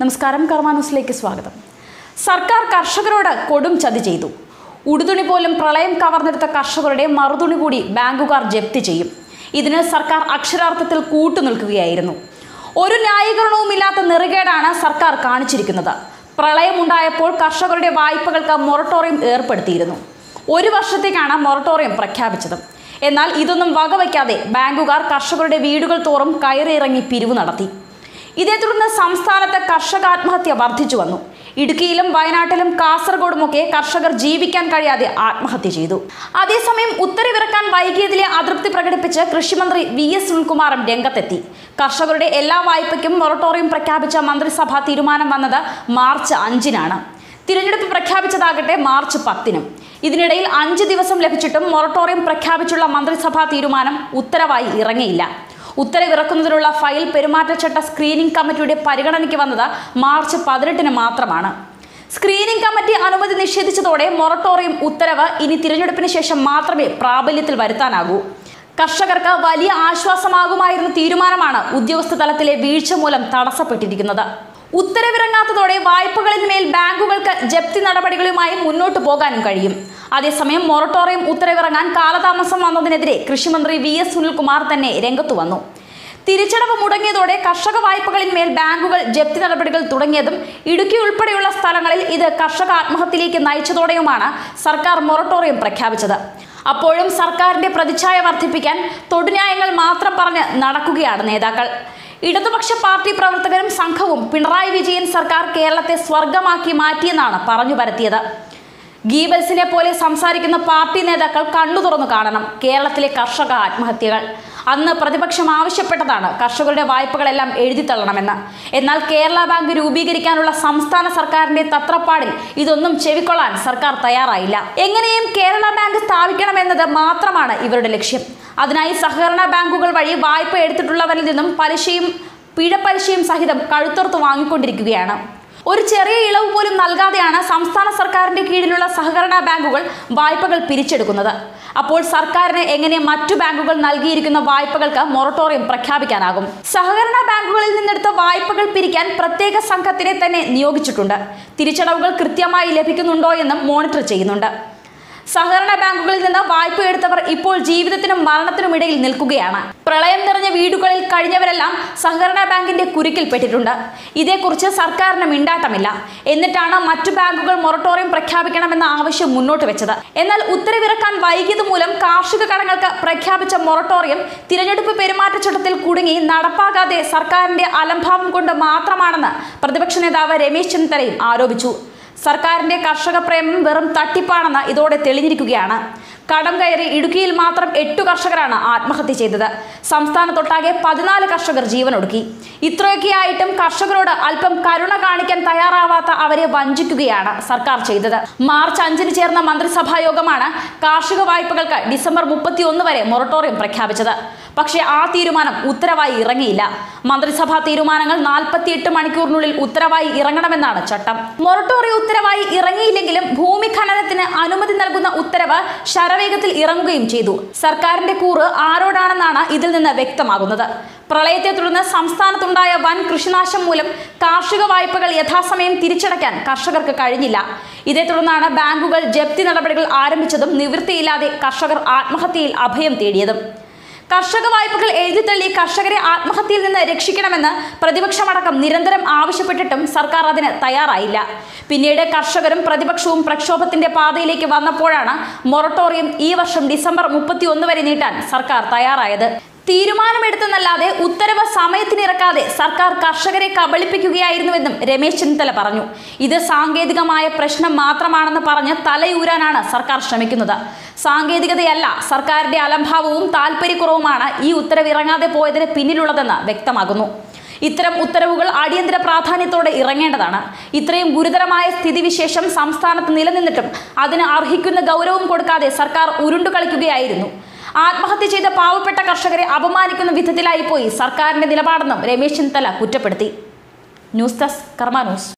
നമസ്കാരം കർമാനൂസിലേക്ക് സ്വാഗതം. സർക്കാർ കർഷകരോട് കൊടും ചതി ചെയ്തു. ഉടുതുണി പോലും പ്രളയം കവർന്നെടുത്ത കർഷകരുടെ മറുതുണി കൂടി ബാങ്കുകാർ ജപ്തി ചെയ്യും. ഇതിന് സർക്കാർ അക്ഷരാർത്ഥത്തിൽ കൂട്ടുനിൽക്കുകയായിരുന്നു. ഒരു ന്യായീകരണവുമില്ലാത്ത നെറുകേടാണ് സർക്കാർ കാണിച്ചിരിക്കുന്നത്. പ്രളയമുണ്ടായപ്പോൾ കർഷകരുടെ വായ്പകൾക്ക് മൊറട്ടോറിയം ഏർപ്പെടുത്തിയിരുന്നു. ഒരു വർഷത്തേക്കാണ് മൊറട്ടോറിയം പ്രഖ്യാപിച്ചത്. എന്നാൽ ഇതൊന്നും വകവയ്ക്കാതെ ബാങ്കുകാർ കർഷകരുടെ വീടുകൾ തോറും കയറിയിറങ്ങി പിരിവ് നടത്തി. ഇതേ തുടർന്ന് സംസ്ഥാനത്ത് കർഷക ആത്മഹത്യ വർദ്ധിച്ചു വന്നു. ഇടുക്കിയിലും വയനാട്ടിലും കാസർഗോഡുമൊക്കെ കർഷകർ ജീവിക്കാൻ കഴിയാതെ ആത്മഹത്യ ചെയ്തു. അതേസമയം ഉത്തരവിറക്കാൻ വൈകിയതിലെ അതൃപ്തി പ്രകടിപ്പിച്ച് കൃഷിമന്ത്രി വി എസ് സുനിൽകുമാറും രംഗത്തെത്തി. കർഷകരുടെ എല്ലാ വായ്പയ്ക്കും മൊറട്ടോറിയം പ്രഖ്യാപിച്ച മന്ത്രിസഭാ തീരുമാനം വന്നത് മാർച്ച് അഞ്ചിനാണ്. തിരഞ്ഞെടുപ്പ് പ്രഖ്യാപിച്ചതാകട്ടെ മാർച്ച് പത്തിനും. ഇതിനിടയിൽ അഞ്ച് ദിവസം ലഭിച്ചിട്ടും മൊറട്ടോറിയം പ്രഖ്യാപിച്ചുള്ള മന്ത്രിസഭാ തീരുമാനം ഉത്തരവായി ഇറങ്ങിയില്ല. ഉത്തരവിറക്കുന്നതിനുള്ള ഫയൽ പെരുമാറ്റച്ചട്ട സ്ക്രീനിംഗ് കമ്മിറ്റിയുടെ പരിഗണനയ്ക്ക് വന്നത് മാർച്ച് പതിനെട്ടിന് മാത്രമാണ്. സ്ക്രീനിംഗ് കമ്മിറ്റി അനുമതി നിഷേധിച്ചതോടെ മൊറട്ടോറിയം ഉത്തരവ് ഇനി തിരഞ്ഞെടുപ്പിന് ശേഷം മാത്രമേ പ്രാബല്യത്തിൽ വരുത്താനാകൂ. കർഷകർക്ക് വലിയ ആശ്വാസമാകുമായിരുന്ന തീരുമാനമാണ് ഉദ്യോഗസ്ഥ തലത്തിലെ വീഴ്ച മൂലം തടസ്സപ്പെട്ടിരിക്കുന്നത്. ഉത്തരവിറങ്ങാത്തതോടെ വായ്പകളിൽ മേൽ ബാങ്കുകൾക്ക് ജപ്തി നടപടികളുമായി മുന്നോട്ടു പോകാനും കഴിയും. അതേസമയം മൊറട്ടോറിയം ഉത്തരവിറങ്ങാൻ കാലതാമസം വന്നതിനെതിരെ കൃഷിമന്ത്രി വി എസ് സുനിൽകുമാർ തന്നെ രംഗത്തു വന്നു. തിരിച്ചടവ് മുടങ്ങിയതോടെ കർഷക വായ്പകളിൽ മേൽ ബാങ്കുകൾ ജപ്തി നടപടികൾ തുടങ്ങിയതും ഇടുക്കി ഉൾപ്പെടെയുള്ള സ്ഥലങ്ങളിൽ ഇത് കർഷക ആത്മഹത്യയിലേക്ക് നയിച്ചതോടെയുമാണ് സർക്കാർ മൊറട്ടോറിയം പ്രഖ്യാപിച്ചത്. അപ്പോഴും സർക്കാരിന്റെ പ്രതിച്ഛായ വർദ്ധിപ്പിക്കാൻ തൊടുന്യായങ്ങൾ മാത്രം പറഞ്ഞ് നടക്കുകയാണ് നേതാക്കൾ. ഇടതുപക്ഷ പാർട്ടി പ്രവർത്തകരും സംഘവും പിണറായി വിജയൻ സർക്കാർ കേരളത്തെ സ്വർഗമാക്കി മാറ്റിയെന്നാണ് പറഞ്ഞു പരത്തിയത്. ഗീബൽസിനെ പോലെ സംസാരിക്കുന്ന പാർട്ടി നേതാക്കൾ കണ്ണു തുറന്നു കാണണം. കേരളത്തിലെ കർഷക ആത്മഹത്യകൾ. അന്ന് പ്രതിപക്ഷം ആവശ്യപ്പെട്ടതാണ് കർഷകരുടെ വായ്പകളെല്ലാം എഴുതിത്തള്ളണമെന്ന് എന്നാൽ കേരള ബാങ്ക് രൂപീകരിക്കാനുള്ള സംസ്ഥാന സർക്കാരിന്റെ തത്രപ്പാടിൽ ഇതൊന്നും ചെവിക്കൊള്ളാൻ സർക്കാർ തയ്യാറായില്ല. എങ്ങനെയും കേരള ബാങ്ക് സ്ഥാപിക്കണമെന്നത് മാത്രമാണ് ഇവരുടെ ലക്ഷ്യം. അതിനായി സഹകരണ ബാങ്കുകൾ വഴി വായ്പ എടുത്തിട്ടുള്ളവരിൽ നിന്നും പലിശയും പിഴപ്പലിശയും സഹിതം കഴുത്തുറത്ത് വാങ്ങിക്കൊണ്ടിരിക്കുകയാണ്. ഒരു ചെറിയ ഇളവ് പോലും നൽകാതെയാണ് സംസ്ഥാന സർക്കാരിന്റെ കീഴിലുള്ള സഹകരണ ബാങ്കുകൾ വായ്പകൾ പിരിച്ചെടുക്കുന്നത്. അപ്പോൾ സർക്കാരിന് എങ്ങനെ മറ്റു ബാങ്കുകൾ നൽകിയിരിക്കുന്ന വായ്പകൾക്ക് മൊറട്ടോറിയം പ്രഖ്യാപിക്കാനാകും? സഹകരണ ബാങ്കുകളിൽ നിന്നെടുത്ത വായ്പകൾ പിരിക്കാൻ പ്രത്യേക സംഘത്തിനെ തന്നെ നിയോഗിച്ചിട്ടുണ്ട്. തിരിച്ചടവുകൾ കൃത്യമായി ലഭിക്കുന്നുണ്ടോ എന്നും മോണിറ്റർ ചെയ്യുന്നുണ്ട്. സഹകരണ ബാങ്കുകളിൽ നിന്ന് വായ്പ എടുത്തവർ ഇപ്പോൾ ജീവിതത്തിനും മരണത്തിനും ഇടയിൽ നിൽക്കുകയാണ്. പ്രളയം നിറഞ്ഞ വീടുകളിൽ കഴിഞ്ഞവരെല്ലാം സഹകരണ ബാങ്കിന്റെ കുരുക്കിൽപ്പെട്ടിട്ടുണ്ട് ഇതേക്കുറിച്ച് സർക്കാരിന് മിണ്ടാട്ടമില്ല. എന്നിട്ടാണ് മറ്റു ബാങ്കുകൾ മൊറട്ടോറിയം പ്രഖ്യാപിക്കണമെന്ന ആവശ്യം മുന്നോട്ട് വെച്ചത്. എന്നാൽ ഉത്തരവിറക്കാൻ വൈകിയത് മൂലം കാർഷിക കടങ്ങൾക്ക് പ്രഖ്യാപിച്ച മൊറട്ടോറിയം തിരഞ്ഞെടുപ്പ് പെരുമാറ്റച്ചട്ടത്തിൽ കുടുങ്ങി നടപ്പാകാതെ സർക്കാരിന്റെ അലംഭാവം കൊണ്ട് മാത്രമാണെന്ന് പ്രതിപക്ഷ നേതാവ് രമേശ് ചെന്നിത്തലയും ആരോപിച്ചു. സർക്കാരിന്റെ കർഷക പ്രേമം വെറും തട്ടിപ്പാണെന്ന് ഇതോടെ തെളിഞ്ഞിരിക്കുകയാണ്. കടം കയറി ഇടുക്കിയിൽ മാത്രം എട്ടു കർഷകരാണ് ആത്മഹത്യ ചെയ്തത്. സംസ്ഥാനത്തൊട്ടാകെ പതിനാല് കർഷകർ ജീവനൊടുക്കി. ഇത്രയൊക്കെ ആയിട്ടും കർഷകരോട് അല്പം കരുണ കാണിക്കാൻ തയ്യാറാവാത്ത അവരെ വഞ്ചിക്കുകയാണ് സർക്കാർ ചെയ്തത്. മാർച്ച് അഞ്ചിന് ചേർന്ന മന്ത്രിസഭാ യോഗമാണ് കാർഷിക വായ്പകൾക്ക് ഡിസംബർ മുപ്പത്തി ഒന്ന് വരെ മൊറട്ടോറിയം പ്രഖ്യാപിച്ചത്. പക്ഷേ ആ തീരുമാനം ഉത്തരവായി ഇറങ്ങിയില്ല. മന്ത്രിസഭാ തീരുമാനങ്ങൾ നാൽപ്പത്തിയെട്ട് മണിക്കൂറിനുള്ളിൽ ഉത്തരവായി ഇറങ്ങണമെന്നാണ് ചട്ടം. മൊറട്ടോറിയ ഉത്തരവായി ഇറങ്ങിയില്ലെങ്കിലും ഭൂമി ഖനനത്തിന് അനുമതി നൽകുന്ന ഉത്തരവ് ശരവേഗത്തിൽ ഇറങ്ങുകയും ചെയ്തു. സർക്കാരിന്റെ കൂറ് ആരോടാണെന്നാണ് ഇതിൽ നിന്ന് വ്യക്തമാകുന്നത്. പ്രളയത്തെ തുടർന്ന് സംസ്ഥാനത്തുണ്ടായ വൻ കൃഷിനാശം മൂലം കാർഷിക വായ്പകൾ യഥാസമയം തിരിച്ചടയ്ക്കാൻ കർഷകർക്ക് കഴിഞ്ഞില്ല. ഇതേ തുടർന്നാണ് ബാങ്കുകൾ ജപ്തി നടപടികൾ ആരംഭിച്ചതും നിവൃത്തിയില്ലാതെ കർഷകർ ആത്മഹത്യയിൽ അഭയം തേടിയതും. കർഷക വായ്പകൾ എഴുതിത്തള്ളി കർഷകരെ ആത്മഹത്യയിൽ നിന്ന് രക്ഷിക്കണമെന്ന് പ്രതിപക്ഷമടക്കം നിരന്തരം ആവശ്യപ്പെട്ടിട്ടും സർക്കാർ അതിന് തയ്യാറായില്ല. പിന്നീട് കർഷകരും പ്രതിപക്ഷവും പ്രക്ഷോഭത്തിന്റെ പാതയിലേക്ക് വന്നപ്പോഴാണ് മൊറട്ടോറിയം ഈ വർഷം ഡിസംബർ മുപ്പത്തി ഒന്ന് വരെ നീട്ടാൻ സർക്കാർ തയ്യാറായത്. തീരുമാനമെടുത്തെന്നല്ലാതെ ഉത്തരവ് സമയത്തിനിറക്കാതെ സർക്കാർ കർഷകരെ കബളിപ്പിക്കുകയായിരുന്നുവെന്നും രമേശ് ചെന്നിത്തല പറഞ്ഞു. ഇത് സാങ്കേതികമായ പ്രശ്നം മാത്രമാണെന്ന് പറഞ്ഞ് തലയൂരാനാണ് സർക്കാർ ശ്രമിക്കുന്നത്. സാങ്കേതികതയല്ല സർക്കാരിന്റെ അലംഭാവവും താല്പര്യക്കുറവുമാണ് ഈ ഉത്തരവിറങ്ങാതെ പോയതിന് പിന്നിലുള്ളതെന്ന് വ്യക്തമാകുന്നു. ഇത്തരം ഉത്തരവുകൾ അടിയന്തര പ്രാധാന്യത്തോടെ ഇറങ്ങേണ്ടതാണ്. ഇത്രയും ഗുരുതരമായ സ്ഥിതിവിശേഷം സംസ്ഥാനത്ത് നിലനിന്നിട്ടും അതിന് അർഹിക്കുന്ന ഗൗരവം കൊടുക്കാതെ സർക്കാർ ഉരുണ്ടു കളിക്കുകയായിരുന്നു ആത്മഹത്യ ചെയ്ത പാവപ്പെട്ട കർഷകരെ അപമാനിക്കുന്ന വിധത്തിലായിപ്പോയി സർക്കാരിന്റെ നിലപാടെന്നും രമേശ് ചെന്നിത്തല കുറ്റപ്പെടുത്തി. News desk Karma news.